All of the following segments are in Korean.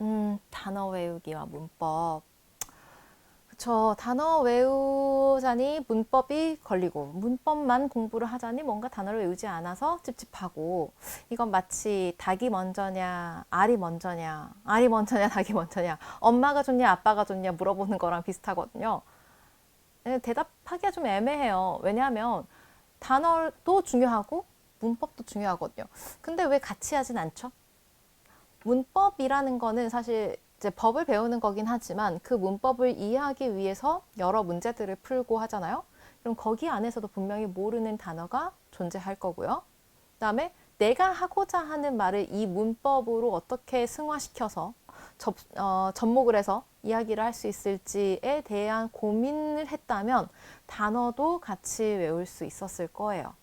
음, 단어 외우기와 문법. 그쵸. 단어 외우자니 문법이 걸리고, 문법만 공부를 하자니 뭔가 단어를 외우지 않아서 찝찝하고, 이건 마치 닭이 먼저냐, 알이 먼저냐, 알이 먼저냐, 닭이 먼저냐, 엄마가 좋냐, 아빠가 좋냐 물어보는 거랑 비슷하거든요. 네, 대답하기가 좀 애매해요. 왜냐하면 단어도 중요하고, 문법도 중요하거든요. 근데 왜 같이 하진 않죠? 문법이라는 거는 사실 이제 법을 배우는 거긴 하지만 그 문법을 이해하기 위해서 여러 문제들을 풀고 하잖아요. 그럼 거기 안에서도 분명히 모르는 단어가 존재할 거고요. 그다음에 내가 하고자 하는 말을 이 문법으로 어떻게 승화시켜서 접, 어, 접목을 해서 이야기를 할 수 있을지에 대한 고민을 했다면 단어도 같이 외울 수 있었을 거예요.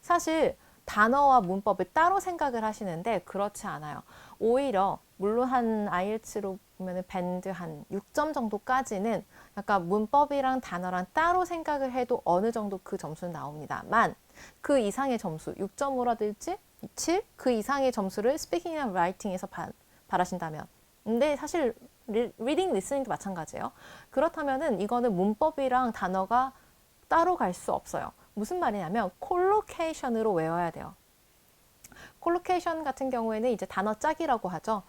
사실 단어와 문법을 따로 생각을 하시는데 그렇지 않아요. 오히려 물론 한 IELTS로 보면은 밴드 한 6점 정도까지는 약간 문법이랑 단어랑 따로 생각을 해도 어느 정도 그 점수는 나옵니다만 그 이상의 점수 6점으로든지 7, 그 이상의 점수를 스피킹이나 라이팅에서 바, 바라신다면 근데 사실 리, 리딩, 리스닝도 마찬가지예요. 그렇다면은 이거는 문법이랑 단어가 따로 갈 수 없어요. 무슨 말이냐면 콜로케이션으로 외워야 돼요. 콜로케이션 같은 경우에는 이제 단어 짝이라고 하죠.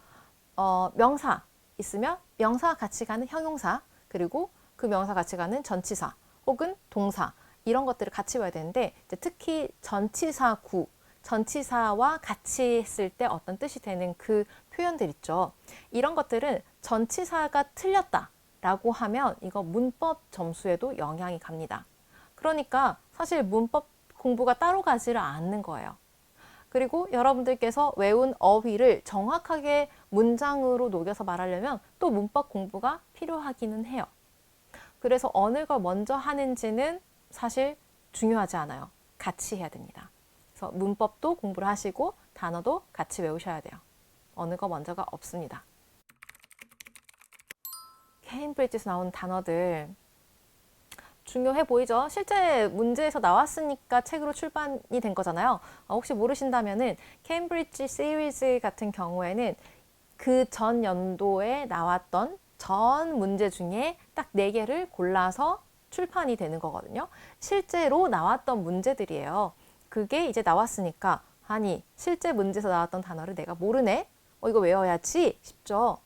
어, 명사 있으면 명사 같이 가는 형용사 그리고 그 명사 같이 가는 전치사 혹은 동사 이런 것들을 같이 외워야 되는데 특히 전치사 구 전치사와 같이 했을 때 어떤 뜻이 되는 그 표현들 있죠. 이런 것들은 전치사가 틀렸다라고 하면 이거 문법 점수에도 영향이 갑니다. 그러니까 사실 문법 공부가 따로 가지를 않는 거예요. 그리고 여러분들께서 외운 어휘를 정확하게 문장으로 녹여서 말하려면 또 문법 공부가 필요하기는 해요. 그래서 어느 걸 먼저 하는지는 사실 중요하지 않아요. 같이 해야 됩니다. 그래서 문법도 공부를 하시고 단어도 같이 외우셔야 돼요. 어느 거 먼저가 없습니다. 케임브리지에서 나온 단어들 중요해 보이죠? 실제 문제에서 나왔으니까 책으로 출판이 된 거잖아요. 어, 혹시 모르신다면은 케임브리지 시리즈 같은 경우에는 그 전 연도에 나왔던 전 문제 중에 딱 네 개를 골라서 출판이 되는 거거든요. 실제로 나왔던 문제들이에요. 그게 이제 나왔으니까 아니 실제 문제에서 나왔던 단어를 내가 모르네. 어 이거 외워야지 싶죠.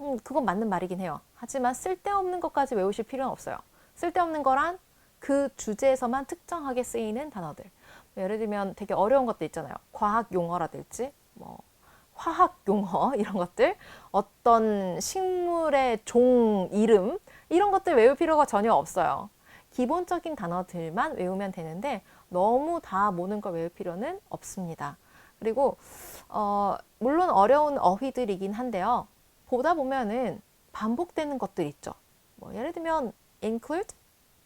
음, 그건 맞는 말이긴 해요. 하지만 쓸데없는 것까지 외우실 필요는 없어요. 쓸데없는 거란 그 주제에서만 특정하게 쓰이는 단어들. 뭐 예를 들면 되게 어려운 것도 있잖아요. 과학 용어라든지 뭐 화학 용어 이런 것들, 어떤 식물의 종 이름 이런 것들 외울 필요가 전혀 없어요. 기본적인 단어들만 외우면 되는데 너무 다 모든 걸 외울 필요는 없습니다. 그리고 어, 물론 어려운 어휘들이긴 한데요. 보다 보면은 반복되는 것들 있죠. 뭐 예를 들면 include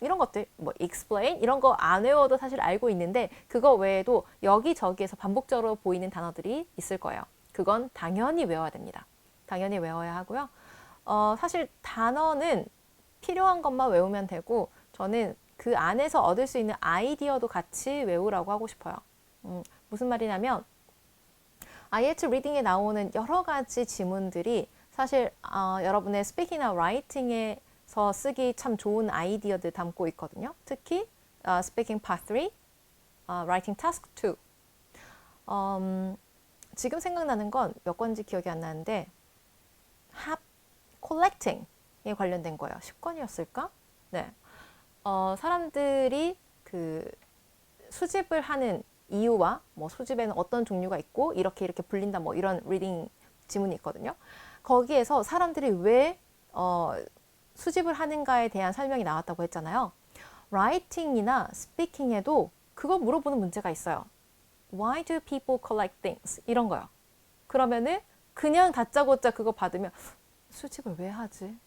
이런 것들 뭐 explain 이런 거 안 외워도 사실 알고 있는데 그거 외에도 여기저기에서 반복적으로 보이는 단어들이 있을 거예요. 그건 당연히 외워야 됩니다. 당연히 외워야 하고요. 어, 사실 단어는 필요한 것만 외우면 되고 저는 그 안에서 얻을 수 있는 아이디어도 같이 외우라고 하고 싶어요. 음, 무슨 말이냐면 IELTS 리딩에 나오는 여러 가지 지문들이 사실 어, 여러분의 스피킹이나 라이팅에 서 쓰기 참 좋은 아이디어들 담고 있거든요. 특히 어, Speaking Part 3, 어, Writing Task 2. 음, 지금 생각나는 건몇 건지 기억이 안 나는데 합 collecting에 관련된 거예요. 10건이었을까? 네. 어, 사람들이 그 수집을 하는 이유와 뭐 수집에는 어떤 종류가 있고 이렇게 이렇게 불린다 뭐 이런 리딩 지문이 있거든요. 거기에서 사람들이 왜 어, 수집을 하는가에 대한 설명이 나왔다고 했잖아요. 라이팅이나 스피킹에도 그거 물어보는 문제가 있어요. Why do people collect things? 이런 거요. 그러면은 그냥 다짜고짜 그거 받으면 수집을 왜 하지?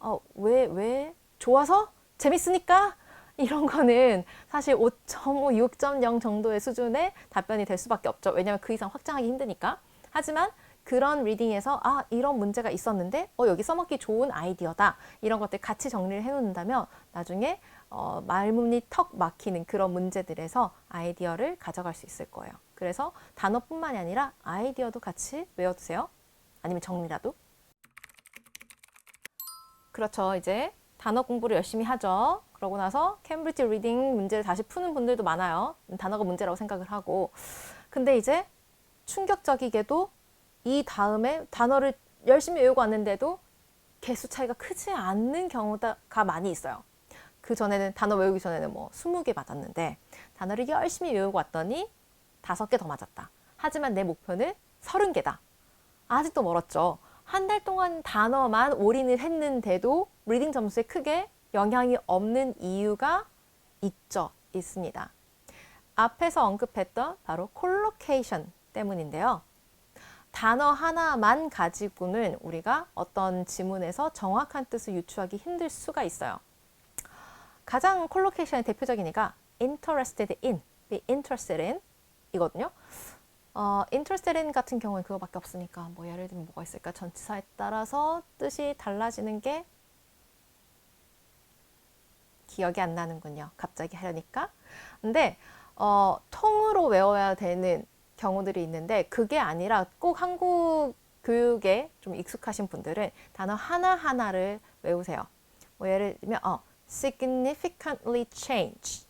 어, 왜, 왜? 좋아서? 재밌으니까? 이런 거는 사실 5.5, 6.0 정도의 수준의 답변이 될 수밖에 없죠. 왜냐하면 그 이상 확장하기 힘드니까. 하지만 그런 리딩에서 아 이런 문제가 있었는데 어 여기 써먹기 좋은 아이디어다 이런 것들 같이 정리를 해놓는다면 나중에 어, 말문이 턱 막히는 그런 문제들에서 아이디어를 가져갈 수 있을 거예요. 그래서 단어뿐만이 아니라 아이디어도 같이 외워두세요. 아니면 정리라도. 그렇죠. 이제 단어 공부를 열심히 하죠. 그러고 나서 캠브리지 리딩 문제를 다시 푸는 분들도 많아요. 단어가 문제라고 생각을 하고. 근데 이제 충격적이게도 이 다음에 단어를 열심히 외우고 왔는데도 개수 차이가 크지 않는 경우가 많이 있어요. 그 전에는 단어 외우기 전에는 뭐 20개 맞았는데 단어를 열심히 외우고 왔더니 다섯 개더 맞았다. 하지만 내 목표는 30개다. 아직도 멀었죠. 한 달 동안 단어만 올인을 했는데도 리딩 점수에 크게 영향이 없는 이유가 있죠. 있습니다. 앞에서 언급했던 바로 콜로케이션 때문인데요. 단어 하나만 가지고는 우리가 어떤 지문에서 정확한 뜻을 유추하기 힘들 수가 있어요. 가장 콜로케이션의 대표적인 이가 interested in, be interested in 이거든요. 어, interested in 같은 경우는 그거밖에 없으니까 뭐 예를 들면 뭐가 있을까? 전치사에 따라서 뜻이 달라지는 게 기억이 안 나는군요. 갑자기 하려니까. 근데 어, 통으로 외워야 되는 경우들이 있는데 그게 아니라 꼭 한국 교육에 좀 익숙하신 분들은 단어 하나하나를 외우세요. 뭐 예를 들면 어, significantly changed.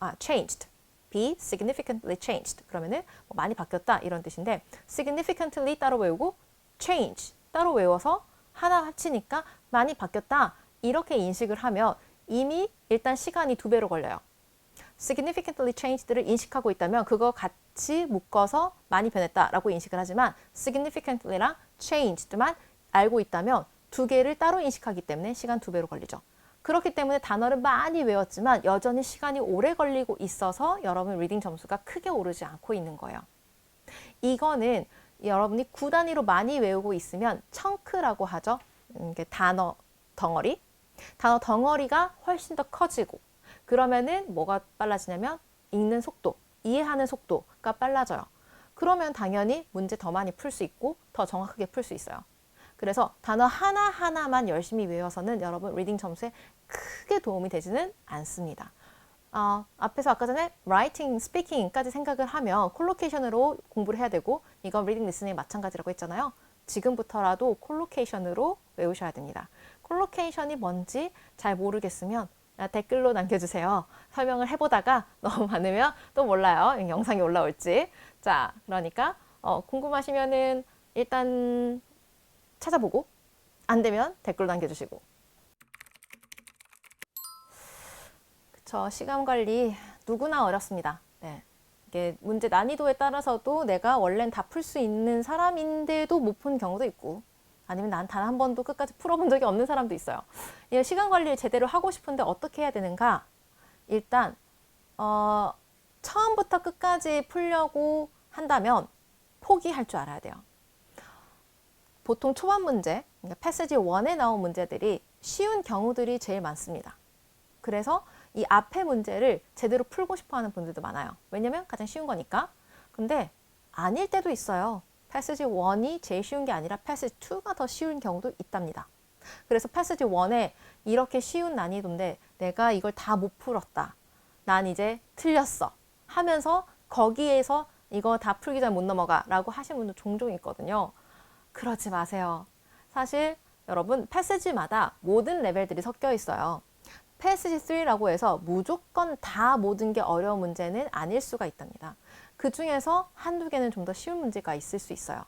아, changed. be significantly changed. 그러면은 뭐 많이 바뀌었다 이런 뜻인데 significantly 따로 외우고 change 따로 외워서 하나 합치니까 많이 바뀌었다 이렇게 인식을 하면 이미 일단 시간이 두 배로 걸려요. Significantly changed를 인식하고 있다면 그거 같이 묶어서 많이 변했다라고 인식을 하지만 significantly랑 changed만 알고 있다면 두 개를 따로 인식하기 때문에 시간 두 배로 걸리죠. 그렇기 때문에 단어를 많이 외웠지만 여전히 시간이 오래 걸리고 있어서 여러분 리딩 점수가 크게 오르지 않고 있는 거예요. 이거는 여러분이 구 단위로 많이 외우고 있으면 청크라고 하죠. 음, 단어 덩어리. 단어 덩어리가 훨씬 더 커지고 그러면은 뭐가 빨라지냐면 읽는 속도, 이해하는 속도가 빨라져요. 그러면 당연히 문제 더 많이 풀 수 있고 더 정확하게 풀 수 있어요. 그래서 단어 하나하나만 열심히 외워서는 여러분 리딩 점수에 크게 도움이 되지는 않습니다. 어, 앞에서 아까 전에 writing, speaking까지 생각을 하면 콜로케이션으로 공부를 해야 되고 이건 리딩 리스닝 마찬가지라고 했잖아요. 지금부터라도 콜로케이션으로 외우셔야 됩니다. 콜로케이션이 뭔지 잘 모르겠으면 댓글로 남겨주세요. 설명을 해보다가 너무 많으면 또 몰라요. 영상이 올라올지. 자, 그러니까 어, 궁금하시면은 일단 찾아보고 안 되면 댓글 남겨주시고. 그쵸. 시간 관리 누구나 어렵습니다. 네. 이게 문제 난이도에 따라서도 내가 원래는 다 풀 수 있는 사람인데도 못 푼 경우도 있고 아니면 난 단 한 번도 끝까지 풀어본 적이 없는 사람도 있어요. 이 시간 관리를 제대로 하고 싶은데 어떻게 해야 되는가? 일단 어, 처음부터 끝까지 풀려고 한다면 포기할 줄 알아야 돼요. 보통 초반 문제, 그러니까 패스지 1에 나온 문제들이 쉬운 경우들이 제일 많습니다. 그래서 이 앞에 문제를 제대로 풀고 싶어 하는 분들도 많아요. 왜냐면 가장 쉬운 거니까. 근데 아닐 때도 있어요. 패스지 1이 제일 쉬운 게 아니라 패스지 2가 더 쉬운 경우도 있답니다. 그래서 패스지 1에 이렇게 쉬운 난이도인데 내가 이걸 다 못 풀었다. 난 이제 틀렸어. 하면서 거기에서 이거 다 풀기 전에 못 넘어가 라고 하신 분도 종종 있거든요. 그러지 마세요. 사실 여러분 패스지마다 모든 레벨들이 섞여 있어요. 패스지 3라고 해서 무조건 다 모든 게 어려운 문제는 아닐 수가 있답니다. 그 중에서 한두 개는 좀 더 쉬운 문제가 있을 수 있어요.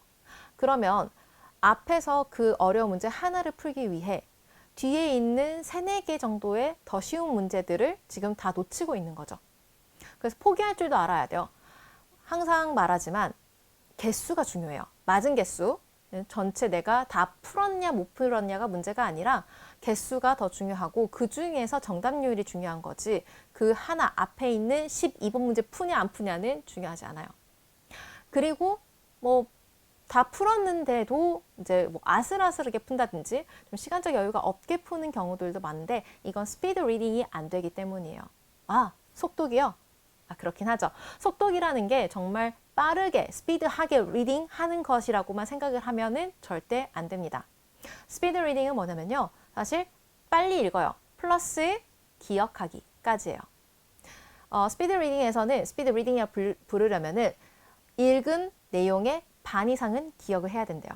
그러면 앞에서 그 어려운 문제 하나를 풀기 위해 뒤에 있는 세네 개 정도의 더 쉬운 문제들을 지금 다 놓치고 있는 거죠. 그래서 포기할 줄도 알아야 돼요. 항상 말하지만 개수가 중요해요. 맞은 개수. 전체 내가 다 풀었냐 못 풀었냐가 문제가 아니라 개수가 더 중요하고 그 중에서 정답률이 중요한 거지 그 하나 앞에 있는 12번 문제 푸냐 안 푸냐는 중요하지 않아요. 그리고 뭐 다 풀었는데도 이제 뭐 아슬아슬하게 푼다든지 좀 시간적 여유가 없게 푸는 경우들도 많은데 이건 스피드 리딩이 안 되기 때문이에요. 아, 속독이요? 아, 그렇긴 하죠. 속독이라는 게 정말 빠르게 스피드하게 리딩 하는 것이라고만 생각을 하면은 절대 안 됩니다. 스피드 리딩은 뭐냐면요. 사실 빨리 읽어요. 플러스 기억하기까지예요. 어, 스피드 리딩에서는 스피드 리딩이라 부르려면은 읽은 내용의 반 이상은 기억을 해야 된대요.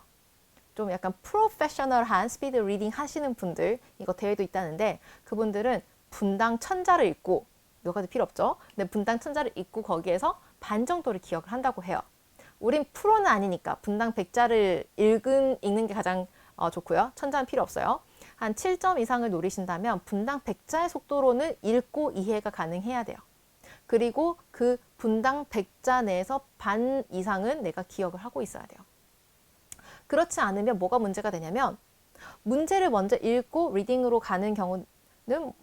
좀 약간 프로페셔널한 스피드 리딩 하시는 분들 이거 대회도 있다는데 그분들은 분당 천자를 읽고 요가도 필요 없죠. 근데 분당 천자를 읽고 거기에서 반 정도를 기억을 한다고 해요. 우린 프로는 아니니까 분당 백자를 읽은 읽는 게 가장 어, 좋고요. 천자는 필요 없어요. 한 7점 이상을 노리신다면 분당 백자의 속도로는 읽고 이해가 가능해야 돼요. 그리고 그 분당 백자 내에서 반 이상은 내가 기억을 하고 있어야 돼요. 그렇지 않으면 뭐가 문제가 되냐면 문제를 먼저 읽고 리딩으로 가는 경우는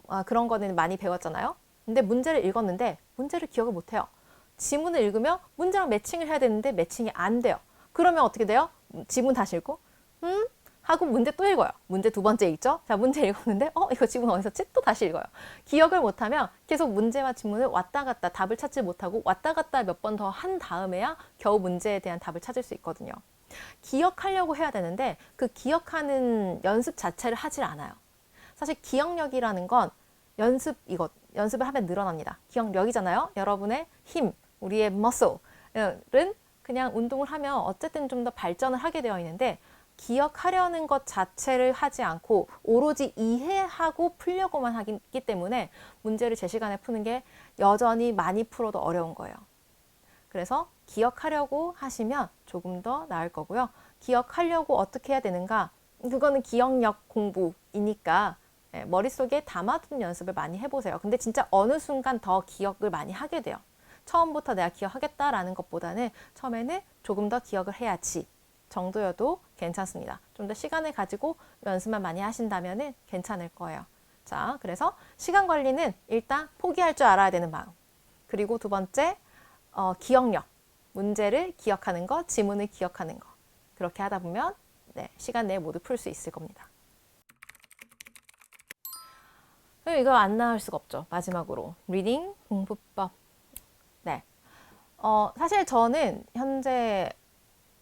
아, 그런 거는 많이 배웠잖아요. 근데 문제를 읽었는데 문제를 기억을 못 해요. 지문을 읽으면 문제랑 매칭을 해야 되는데 매칭이 안 돼요. 그러면 어떻게 돼요? 지문 다시 읽고 음? 하고 문제 또 읽어요. 문제 두 번째 읽죠? 자, 문제 읽었는데 어, 이거 지문 어디서 지? 또 다시 읽어요. 기억을 못 하면 계속 문제와 지문을 왔다 갔다 답을 찾지 못하고 왔다 갔다 몇 번 더 한 다음에야 겨우 문제에 대한 답을 찾을 수 있거든요. 기억하려고 해야 되는데 그 기억하는 연습 자체를 하질 않아요. 사실 기억력이라는 건 연습 이것 연습을 하면 늘어납니다. 기억력이잖아요. 여러분의 힘, 우리의 muscle은 그냥 운동을 하면 어쨌든 좀 더 발전을 하게 되어 있는데 기억하려는 것 자체를 하지 않고 오로지 이해하고 풀려고만 하기 때문에 문제를 제 시간에 푸는 게 여전히 많이 풀어도 어려운 거예요. 그래서 기억하려고 하시면 조금 더 나을 거고요. 기억하려고 어떻게 해야 되는가? 그거는 기억력 공부이니까 예, 머릿속에 담아두는 연습을 많이 해보세요. 근데 진짜 어느 순간 더 기억을 많이 하게 돼요. 처음부터 내가 기억하겠다라는 것보다는 처음에는 조금 더 기억을 해야지 정도여도 괜찮습니다. 좀 더 시간을 가지고 연습만 많이 하신다면 괜찮을 거예요. 자, 그래서 시간 관리는 일단 포기할 줄 알아야 되는 마음. 그리고 두 번째, 어, 기억력. 문제를 기억하는 거, 지문을 기억하는 거. 그렇게 하다 보면 네, 시간 내에 모두 풀 수 있을 겁니다. 이거 안 나올 수가 없죠. 마지막으로 리딩 공부법. 네. 어, 사실 저는 현재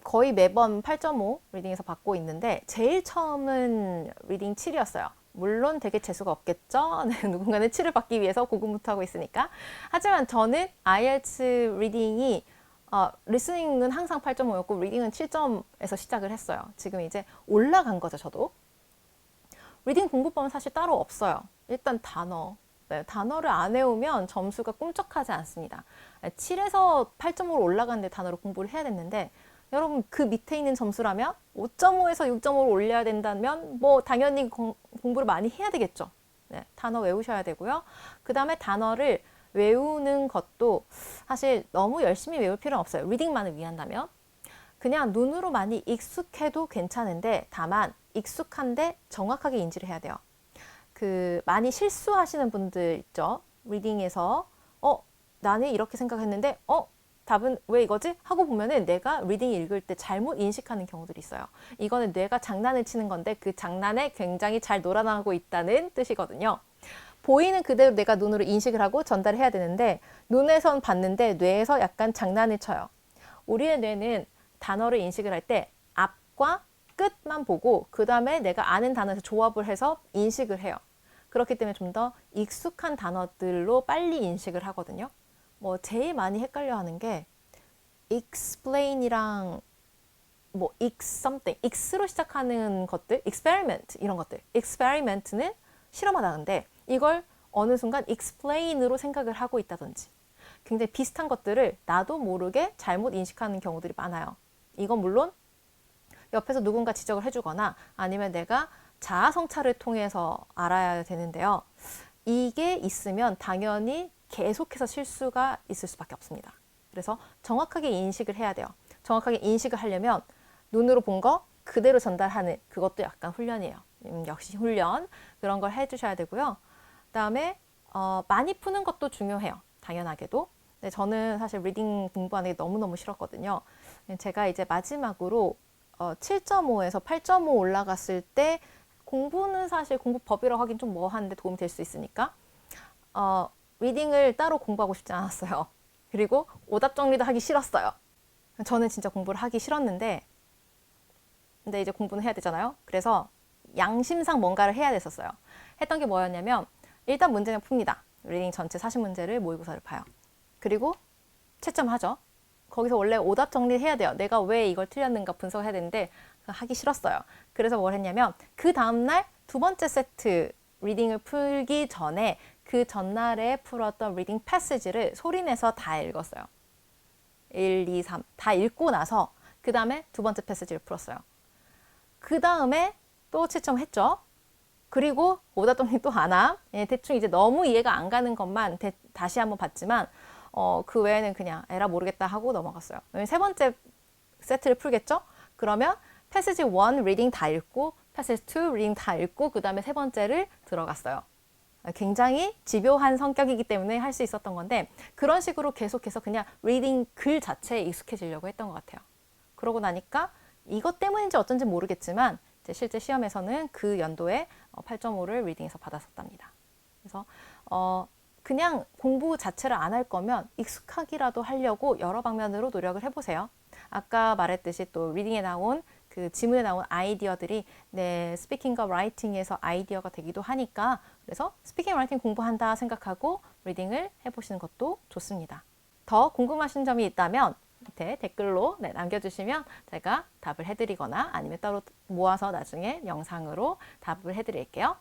거의 매번 8.5 리딩에서 받고 있는데 제일 처음은 리딩 7이었어요. 물론 되게 재수가 없겠죠. 네, 누군가는 7을 받기 위해서 고군부터 하고 있으니까. 하지만 저는 IELTS 리딩이 어, 리스닝은 항상 8.5였고 리딩은 7점에서 시작을 했어요. 지금 이제 올라간 거죠, 저도. 리딩 공부법은 사실 따로 없어요. 일단 단어. 네, 단어를 안 외우면 점수가 꿈쩍하지 않습니다. 7에서 8점으로 올라가는데 단어를 공부를 해야 됐는데 여러분 그 밑에 있는 점수라면 5.5에서 6.5로 올려야 된다면 뭐 당연히 공, 부를 많이 해야 되겠죠. 네, 단어 외우셔야 되고요. 그 다음에 단어를 외우는 것도 사실 너무 열심히 외울 필요는 없어요. 리딩만을 위한다면. 그냥 눈으로 많이 익숙해도 괜찮은데 다만 익숙한데 정확하게 인지를 해야 돼요. 그 많이 실수하시는 분들 있죠. 리딩에서 어 나는 이렇게 생각했는데 어 답은 왜 이거지? 하고 보면은 내가 리딩 읽을 때 잘못 인식하는 경우들이 있어요. 이거는 뇌가 장난을 치는 건데 그 장난에 굉장히 잘 놀아나고 있다는 뜻이거든요. 보이는 그대로 내가 눈으로 인식을 하고 전달을 해야 되는데 눈에선 봤는데 뇌에서 약간 장난을 쳐요. 우리의 뇌는 단어를 인식을 할 때 앞과 끝만 보고 그 다음에 내가 아는 단어에서 조합을 해서 인식을 해요. 그렇기 때문에 좀 더 익숙한 단어들로 빨리 인식을 하거든요. 뭐 제일 많이 헷갈려 하는 게 explain이랑 뭐 x something, x로 시작하는 것들, experiment 이런 것들. experiment는 실험하다는데 이걸 어느 순간 explain으로 생각을 하고 있다든지 굉장히 비슷한 것들을 나도 모르게 잘못 인식하는 경우들이 많아요. 이건 물론 옆에서 누군가 지적을 해주거나 아니면 내가 자아 성찰을 통해서 알아야 되는데요. 이게 있으면 당연히 계속해서 실수가 있을 수밖에 없습니다. 그래서 정확하게 인식을 해야 돼요. 정확하게 인식을 하려면 눈으로 본 거 그대로 전달하는 그것도 약간 훈련이에요. 음, 역시 훈련 그런 걸 해주셔야 되고요. 그다음에 어, 많이 푸는 것도 중요해요. 당연하게도. 근데 저는 사실 리딩 공부하는 게 너무너무 싫었거든요. 제가 이제 마지막으로 어, 7.5에서 8.5 올라갔을 때 공부는 사실 공부법이라고 하긴 좀 뭐하는데 도움이 될 수 있으니까 어, 리딩을 따로 공부하고 싶지 않았어요. 그리고 오답 정리도 하기 싫었어요. 저는 진짜 공부를 하기 싫었는데 근데 이제 공부는 해야 되잖아요. 그래서 양심상 뭔가를 해야 됐었어요. 했던 게 뭐였냐면 일단 문제는 풉니다. 리딩 전체 40문제를 모의고사를 봐요. 그리고 채점하죠. 거기서 원래 오답 정리해야 돼요. 내가 왜 이걸 틀렸는가 분석해야 되는데 하기 싫었어요. 그래서 뭘 했냐면 그 다음날 두 번째 세트 리딩을 풀기 전에 그 전날에 풀었던 리딩 패시지를 소리내서 다 읽었어요. 1, 2, 3. 다 읽고 나서 그 다음에 두 번째 패시지를 풀었어요. 그 다음에 또 채점했죠. 그리고 정리 또안 함. 예, 대충 이제 너무 이해가 안 가는 것만 대- 다시 한번 봤지만 어, 그 외에는 그냥 에라 모르겠다 하고 넘어갔어요. 세 번째 세트를 풀겠죠? 그러면 패시지 1 리딩 다 읽고 패시지 2 리딩 다 읽고 그 다음에 세 번째를 들어갔어요. 굉장히 집요한 성격이기 때문에 할 수 있었던 건데 그런 식으로 계속해서 그냥 리딩 글 자체에 익숙해지려고 했던 것 같아요. 그러고 나니까 이것 때문인지 어쩐지 모르겠지만 실제 시험에서는 그 연도에 8.5를 리딩에서 받았었답니다. 그래서 어 그냥 공부 자체를 안 할 거면 익숙하기라도 하려고 여러 방면으로 노력을 해보세요. 아까 말했듯이 또 리딩에 나온 그 지문에 나온 아이디어들이 내 스피킹과 라이팅에서 아이디어가 되기도 하니까 그래서 스피킹 라이팅 공부한다 생각하고 리딩을 해보시는 것도 좋습니다. 더 궁금하신 점이 있다면 밑에 댓글로 네, 남겨주시면 제가 답을 해드리거나 아니면 따로 모아서 나중에 영상으로 답을 해드릴게요.